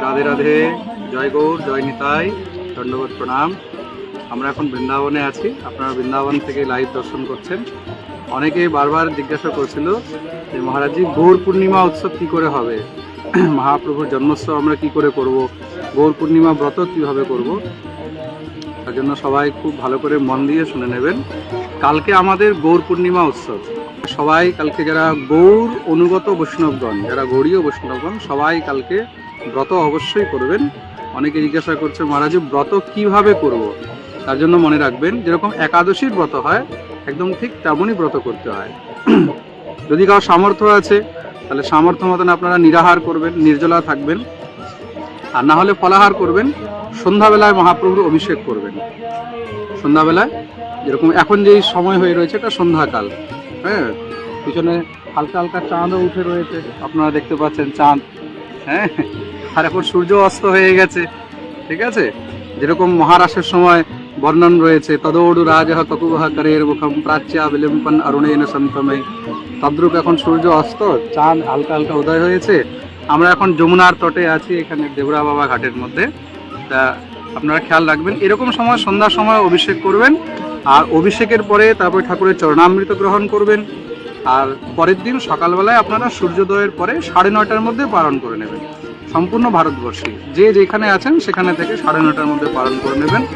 রাধে রাধে। জয় গৌর, জয় নিতাই। ধন্যবাদ, প্রণাম। আমরা এখন বৃন্দাবনে আছি। আপনারা বৃন্দাবন থেকে লাইভ দর্শন করছেন। অনেকে বারবার জিজ্ঞাসা করছিল যে মহারাজজি গৌর পূর্ণিমা উৎসব কী করে হবে? মহাপ্রভুর জন্মোৎসব আমরা কি করে করব? গৌর পূর্ণিমা ব্রত কীভাবে করব? তার জন্য সবাই খুব ভালো করে মন দিয়ে শুনে নেবেন। কালকে আমাদের গৌর পূর্ণিমা উৎসব। সবাই কালকে যারা গৌর অনুগত বৈষ্ণবগণ, যারা গৌরীয় বৈষ্ণবগণ, সবাই কালকে ব্রত অবশ্যই করবেন। অনেকে জিজ্ঞাসা করছে, মহারাজ, ব্রত কীভাবে করব? তার জন্য মনে রাখবেন, যেরকম একাদশীর ব্রত হয়, একদম ঠিক তেমনই ব্রত করতে হয়। যদি কারও সামর্থ্য আছে, তাহলে সামর্থ্য মতন আপনারা নিরাহার করবেন, নির্জলা থাকবেন। আর না হলে ফলাহার করবেন, সন্ধ্যাবেলায় মহাপ্রভুর অভিষেক করবেন। সন্ধ্যাবেলায়, যেরকম এখন যেই সময় হয়ে রয়েছে, এটা সন্ধ্যাকাল। হ্যাঁ পিছনে হালকা হালকা চাঁদও উঠে রয়েছে। আপনারা দেখতে পাচ্ছেন চাঁদ। হ্যাঁ? আর এখন সূর্য অস্ত হয়ে গেছে, ঠিক আছে? যেরকম মহারাসের সময় বর্ণন রয়েছে, তদৌড়ু রাজহ করের মুখম প্রাচ্যা বিলিম্পন অরুণেন সন্তমে। তদ্রূপ এখন সূর্য অস্ত, চাঁদ হালকা হালকা উদয় হয়েছে। আমরা এখন যমুনার তটে আছি, এখানে দেবরা বাবা ঘাটের মধ্যে। তা আপনারা খেয়াল রাখবেন, এরকম সময় সন্ধ্যার সময় অভিষেক করবেন, আর অভিষেকের পরে তারপরে ঠাকুরের চরণামৃত গ্রহণ করবেন। আর পরের দিন সকালবেলায় আপনারা সূর্যোদয়ের পরে সাড়ে নয়টার মধ্যে পালন করে নেবেন। সম্পূর্ণ ভারতবর্ষে। যে যেখানে আছেন, সেখানে থেকে সাড়ে নয়টার মধ্যে পালন করে নেবেন।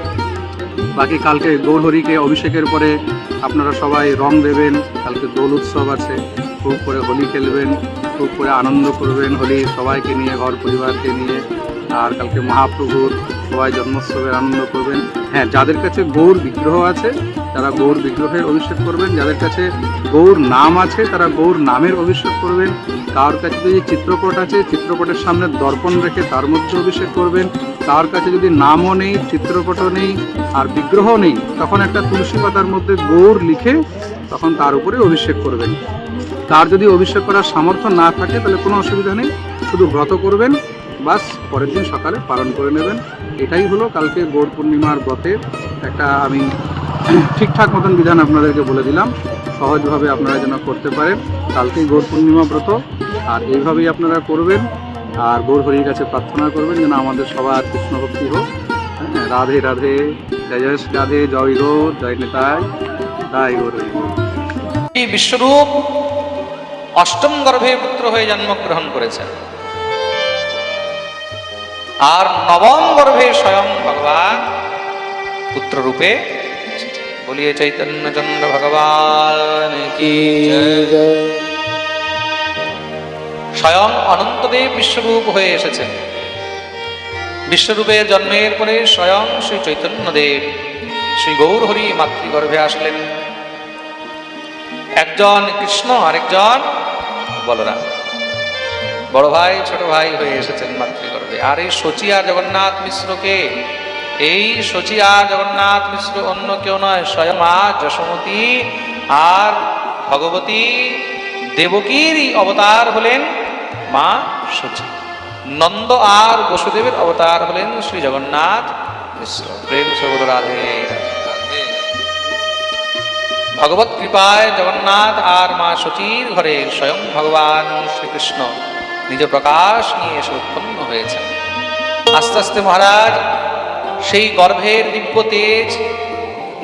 বাকি কালকে গৌরহরিকে অভিষেকের পরে আপনারা সবাই রং দেবেন। কালকে দোল উৎসব আছে। খুব করে হোলি খেলবেন, খুব করে আনন্দ করবেন হোলি সবাইকে নিয়ে, ঘর পরিবারকে নিয়ে। আর কালকে মহাপ্রভুর সবাই জন্মোৎসবের আনন্দ করবেন। হ্যাঁ যাদের কাছে গৌর বিগ্রহ আছে, তারা গৌর বিগ্রহের অভিষেক করবেন। যাদের কাছে গৌর নাম আছে, তারা গৌর নামের অভিষেক করবেন। কার কাছে যদি চিত্রপট আছে চিত্রপটের সামনে দর্পণ রেখে তার মধ্যে অভিষেক করবেন। তার কাছে যদি নামও নেই চিত্রপটও নেই, আর বিগ্রহ নেই, তখন একটা তুলসী পাতার মধ্যে গৌর লিখে তখন তার উপরে অভিষেক করবেন। তার যদি অভিষেক করার সামর্থ্য না থাকে, তাহলে কোনো অসুবিধা নেই। শুধু ব্রত করবেন বাস পরের দিন সকালে পালন করে নেবেন। এটাই হলো কালকে গৌর পূর্ণিমার ব্রতের একটা আমি ঠিকঠাক মতন বিধান আপনাদেরকে বলে দিলাম। সহজভাবে আপনারা যেন করতে পারেন। কালকেই গৌর পূর্ণিমা ব্রত। আর এইভাবেই আপনারা করবেন। আর গৌর হরির কাছে প্রার্থনা করবেন যেন আমাদের সবার কৃষ্ণ ভক্তি হোক। হ্যাঁ, রাধে রাধে। জয় রাধে। জয় গৌর জয় নেতায় তাই গৌর বিশ্বরূপ অষ্টম গর্ভে পুত্র হয়ে জন্মগ্রহণ করেছেন। আর নবম গর্ভে স্বয়ং ভগবান পুত্র রূপে বলিয়ে চৈতন্য চন্দ্র ভগবান কি স্বয়ং অনন্তদেব বিশ্বরূপ হয়ে এসেছেন বিশ্বরূপে জন্মের পরে স্বয়ং শ্রী চৈতন্যদেব শ্রী গৌরহরি মাতৃগর্ভে আসলেন। একজন কৃষ্ণ, আরেকজন বলরাম। বড় ভাই, ছোট ভাই হয়ে এসেছেন মাতৃগর্ভে। আর এই সচিয়া জগন্নাথ মিশ্রকে, এই সচিয়া জগন্নাথ মিশ্র অন্য কেউ নয়, স্বয়ং মা যশোমতী আর ভগবতী দেবকীর অবতার হলেন মা সচি নন্দ আর বসুদেবের অবতার হলেন শ্রী জগন্নাথ মিশ্র। প্রেম রাধে রাধে ভগবত কৃপায় জগন্নাথ আর মা সচির ঘরে স্বয়ং ভগবান শ্রীকৃষ্ণ। নিজ প্রকাশ নিয়ে এসে উৎপন্ন হয়েছেন আস্তে আস্তে মহারাজ, সেই গর্ভের দিব্য তেজ,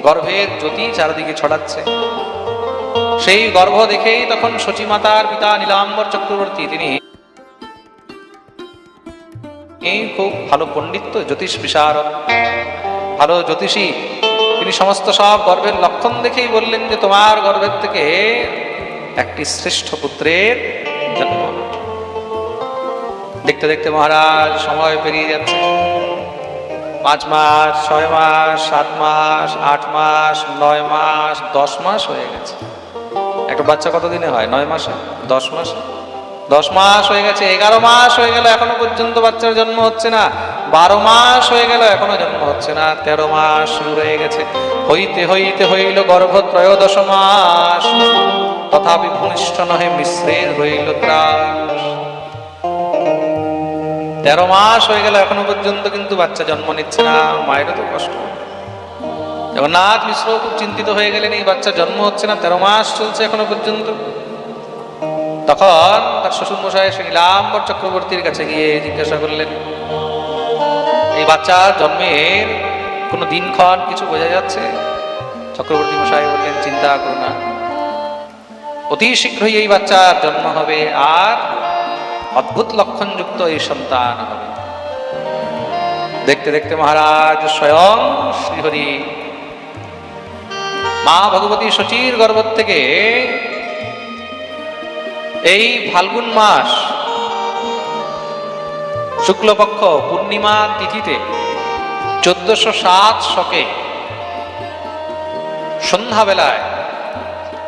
গর্ভের জ্যোতি চারিদিকে ছড়াচ্ছে সেই গর্ভ দেখেই তখন সচিমাতার পিতা নীলাম্বর চক্রবর্তী, তিনি এই খুব ভালো পণ্ডিত জ্যোতিষ বিশারদ, ভালো জ্যোতিষী, তিনি সমস্ত সব গর্ভের লক্ষণ দেখেই বললেন যে তোমার গর্ভের থেকে একটি শ্রেষ্ঠ পুত্রের। দেখতে দেখতে মহারাজ সময় পেরিয়ে যাচ্ছে। পাঁচ মাস, ছয় মাস, সাত মাস, আট মাস, নয় মাস, দশ মাস হয়ে গেছে। একটা বাচ্চা কতদিনে হয়? নয় মাসে? দশ মাস? দশ মাস হয়ে গেছে, এগারো মাস হয়ে গেল, এখনও পর্যন্ত বাচ্চার জন্ম হচ্ছে না। বারো মাস হয়ে গেল, এখনও জন্ম হচ্ছে না। তেরো মাস শুরু হয়ে গেছে। হইতে হইতে হইল গর্ভ ত্রয়োদশ মাস। তথাপি ভূমিষ্ঠ নহে, মিশ্রের হইল ত্রাস তেরো মাস হয়ে গেল এখনও পর্যন্ত কিন্তু বাচ্চা জন্ম নিচ্ছে না, মায়েরও তো কষ্ট। জগন্নাথ মিশ্র খুব চিন্তিত হয়ে গেলেন, এই বাচ্চা জন্ম হচ্ছে না, তেরো মাস চলছে এখনও পর্যন্ত। তখন তার শ্বশুর মশাই সেই নীলাম্বর চক্রবর্তীর কাছে গিয়ে জিজ্ঞাসা করলেন, এই বাচ্চা জন্মের কোনো দিনক্ষণ কিছু বোঝা যাচ্ছে? চক্রবর্তী মশাই বললেন, চিন্তা করো না। অতি শীঘ্রই এই বাচ্চার জন্ম হবে, আর অদ্ভুত লক্ষণযুক্ত এই সন্তান হবে। দেখতে দেখতে মহারাজ স্বয়ং শ্রীহরি। মা ভগবতী শচীর গর্ভ থেকে এই ফাল্গুন মাস শুক্লপক্ষ পূর্ণিমা তিথিতে চোদ্দশো সাত শকে সন্ধ্যাবেলায়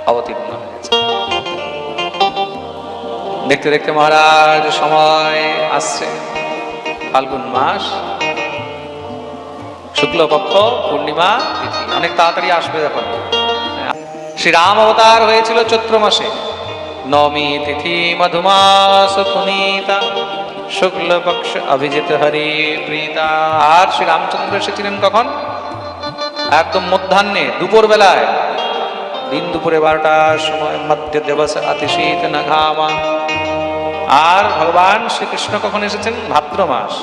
অবতীর্ণ দেখতে দেখতে মহারাজ, সময় আসছে। ফাল্গুন মাস, শুক্লপক্ষ, পূর্ণিমা অনেক তাড়াতাড়ি আসবে এখন শ্রী রাম অবতার হয়েছিল চৈত্র মাসে। নবমী তিথি, মধুমাস, পুনীতা, শুক্লপক্ষ অভিজিত হরি, প্রীতা। আর শ্রী রামচন্দ্র এসেছিলেন কখন? একদম মধ্যাহ্নে দুপুর বেলায় দিন দুপুরে বারোটার সময়, মধ্য দেবস, অতিশীত, নঘামা। আর ভগবান শ্রীকৃষ্ণ কখন এসেছেন? ভাদ্র মাস।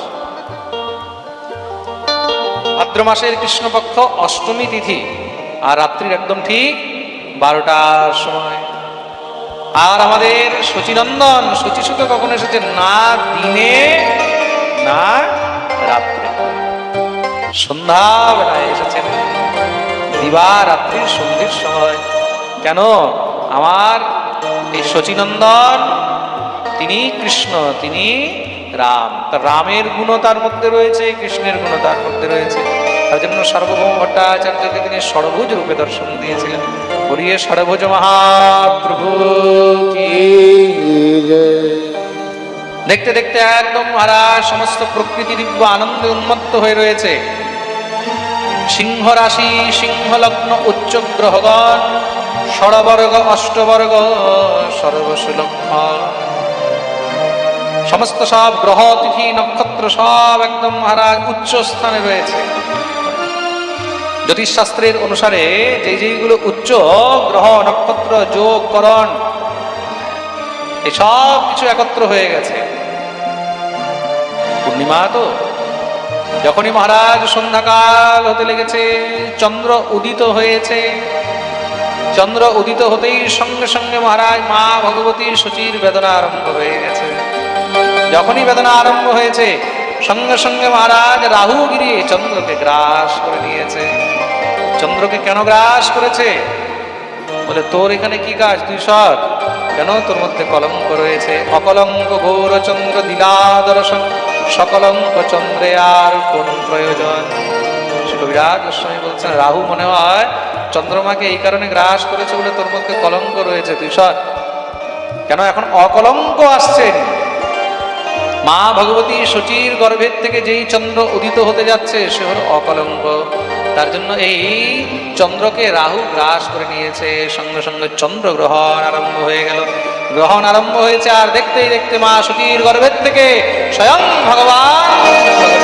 ভাদ্র মাসের কৃষ্ণপক্ষ অষ্টমী তিথি আর রাত্রির একদম ঠিক বারোটার সময়। আর আমাদের শচীনন্দন শচীশুকে কখন এসেছেন? না দিনে, না রাত্রে। সন্ধ্যাবেলায় এসেছেন। দিবা রাত্রির সন্ধ্যের সময়। কেন? আমার এই শচীনন্দন তিনি কৃষ্ণ, তিনি রাম। তার রামের গুণ তার মধ্যে রয়েছে, কৃষ্ণের গুণ তার মধ্যে রয়েছে। তার জন্য সার্বভৌম ভট্টাচার্যকে তিনি ষড়ভুজ রূপে দর্শন দিয়েছিলেন। বলিয়ে ষড়ভুজ মহাপ্রভু দেখতে দেখতে একদম মহারাজ সমস্ত প্রকৃতি দিব্য আনন্দে উন্মত্ত হয়ে রয়েছে। সিংহ রাশি সিংহ লগ্ন উচ্চ গ্রহগণ, ষড়বর্গ, অষ্টবর্গ সর্বসুলক্ষ সমস্ত সব গ্রহ, তিথি, নক্ষত্র সব একদম মহারাজ উচ্চ স্থানে রয়েছে। জ্যোতিষশাস্ত্রের অনুসারে যে যেগুলো উচ্চ গ্রহ, নক্ষত্র, যোগ, করণ এসব কিছু একত্র হয়ে গেছে। পূর্ণিমা তো, যখনই মহারাজ সন্ধ্যাকাল হতে লেগেছে, চন্দ্র উদিত হয়েছে, চন্দ্র উদিত হতেই সঙ্গে সঙ্গে মহারাজ মা ভগবতীর সচির বেদনা আরম্ভ হয়ে গেছে। যখনই বেদনা আরম্ভ হয়েছে, সঙ্গে সঙ্গে মহারাজ রাহু গিরিয়ে চন্দ্রকে গ্রাস করে নিয়েছে। চন্দ্রকে কেন গ্রাস করেছে? বলে, তোর এখানে কি কাজ? তুই সৎ কেন তোর মধ্যে কলঙ্ক রয়েছে? অকলঙ্ক ঘোর চন্দ্র দিলা দর্শন সকলঙ্ক চন্দ্রে আর কোন প্রয়োজন? কবিরাজ গোস্বামী বলছেন, রাহু, মনে হয় চন্দ্রমাকে এই কারণে গ্রাস করেছে বলে তোর মধ্যে কলঙ্ক রয়েছে, তুই সৎ কেন এখন অকলঙ্ক আসছেন মা ভগবতী শচীর গর্ভের থেকে যেই চন্দ্র উদিত হতে যাচ্ছে, সে হল অকলঙ্ক তার জন্য এই চন্দ্রকে রাহু গ্রাস করে নিয়েছে। সঙ্গে সঙ্গে চন্দ্র গ্রহণ আরম্ভ হয়ে গেল। গ্রহণ আরম্ভ হয়েছে আর দেখতেই দেখতে মা সতীর গর্ভের থেকে স্বয়ং ভগবান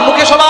আর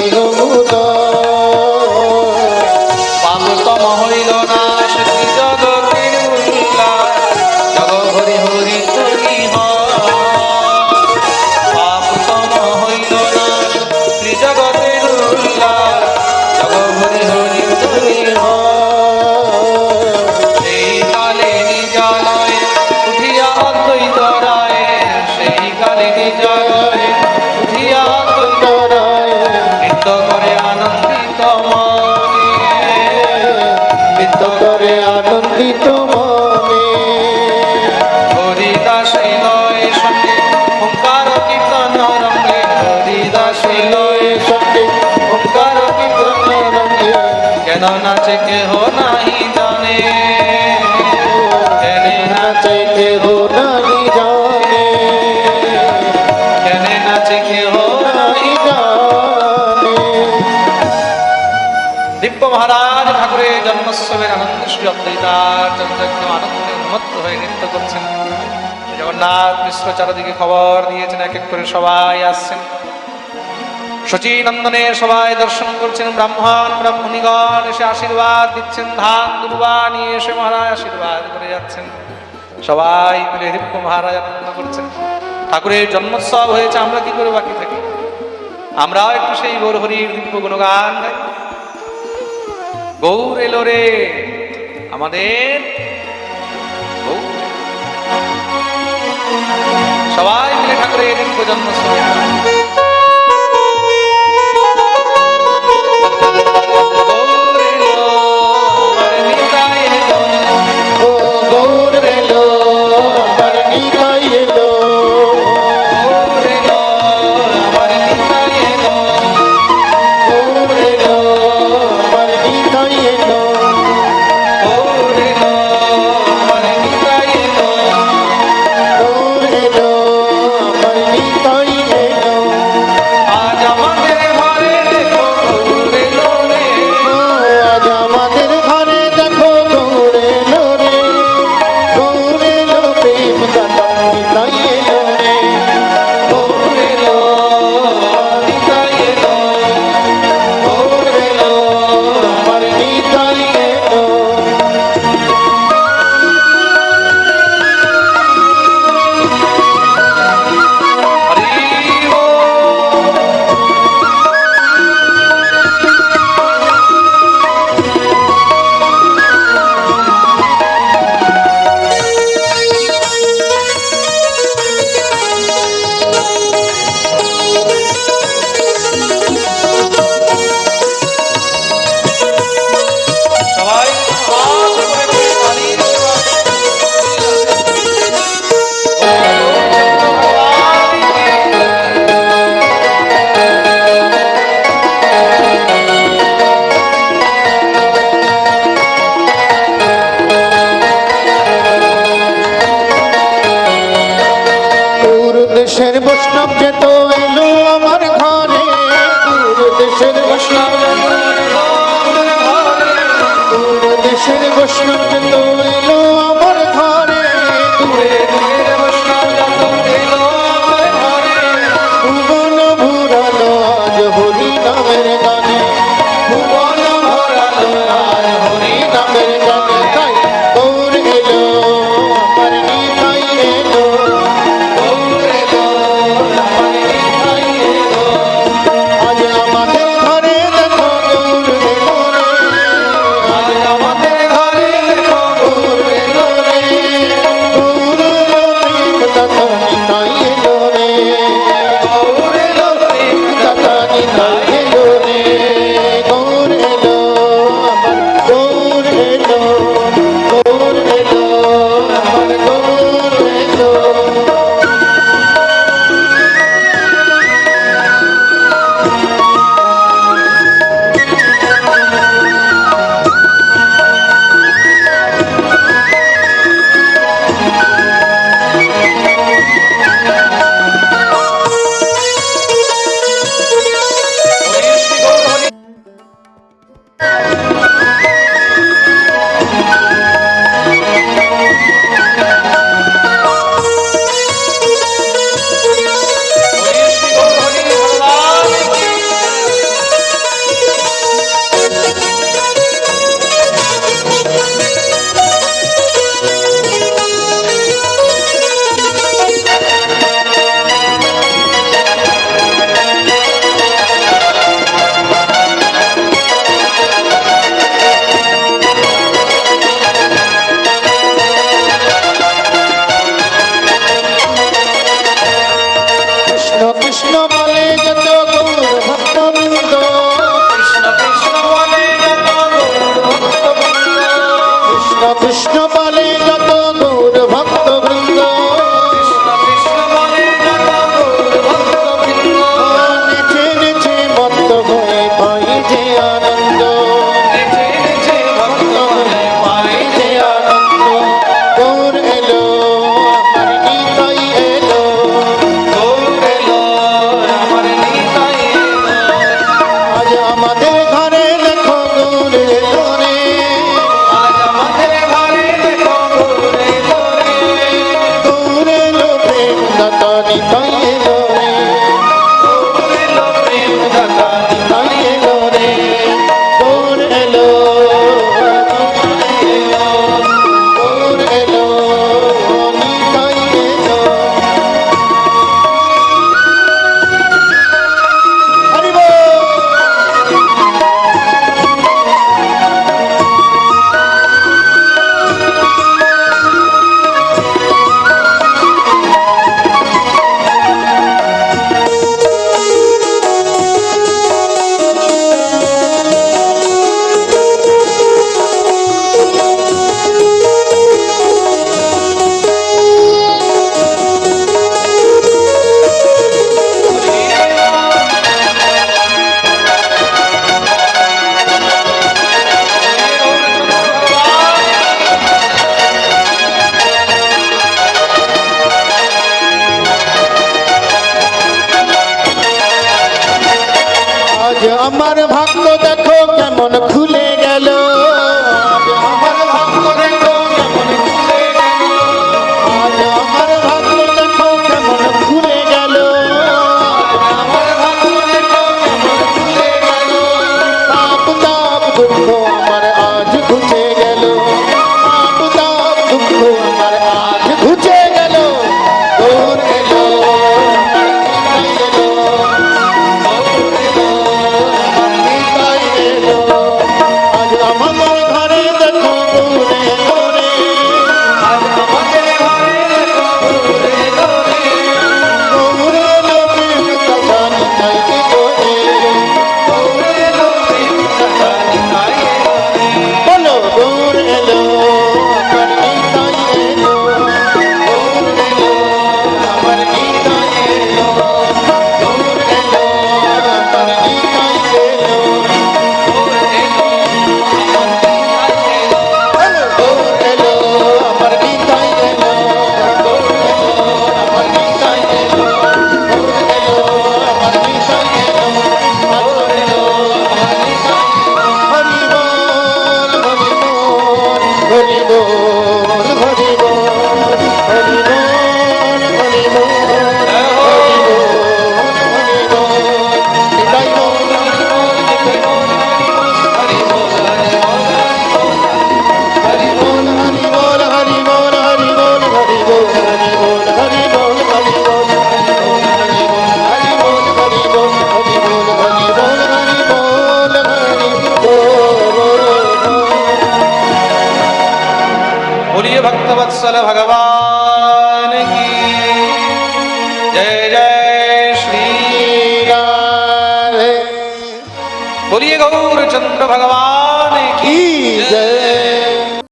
জন্মোৎসবের আনন্দ শ্রী অদ্বৈতার চন্দ্রজ্ঞ আনন্দে উন্মত্ত হয়ে নৃত্য করছেন। জগন্নাথ মিশ্র চারদিকে খবর দিয়েছেন, এক এক করে সবাই আসছেন। শচীনন্দনে সবাই দর্শন করছেন, ব্রাহ্মণ, ব্রাহ্মণীগণ এসে আশীর্বাদ দিচ্ছেন, ধান, দুর্বা নিয়ে এসে মহারাজ আশীর্বাদ করে যাচ্ছেন। সবাই মিলে দিব্য মহারাজ আনন্দ করছেন। ঠাকুরের জন্মোৎসব হয়েছে, আমরা কি করে বাকি থাকি? আমরাও একটু সেই গৌর হরির দিব্য গুণগান গাই। গৌর এলো রে। আমাদের। সবাই মিলে ঠাকুরের প্রজন্ম গৌর এলো, গৌর এলো।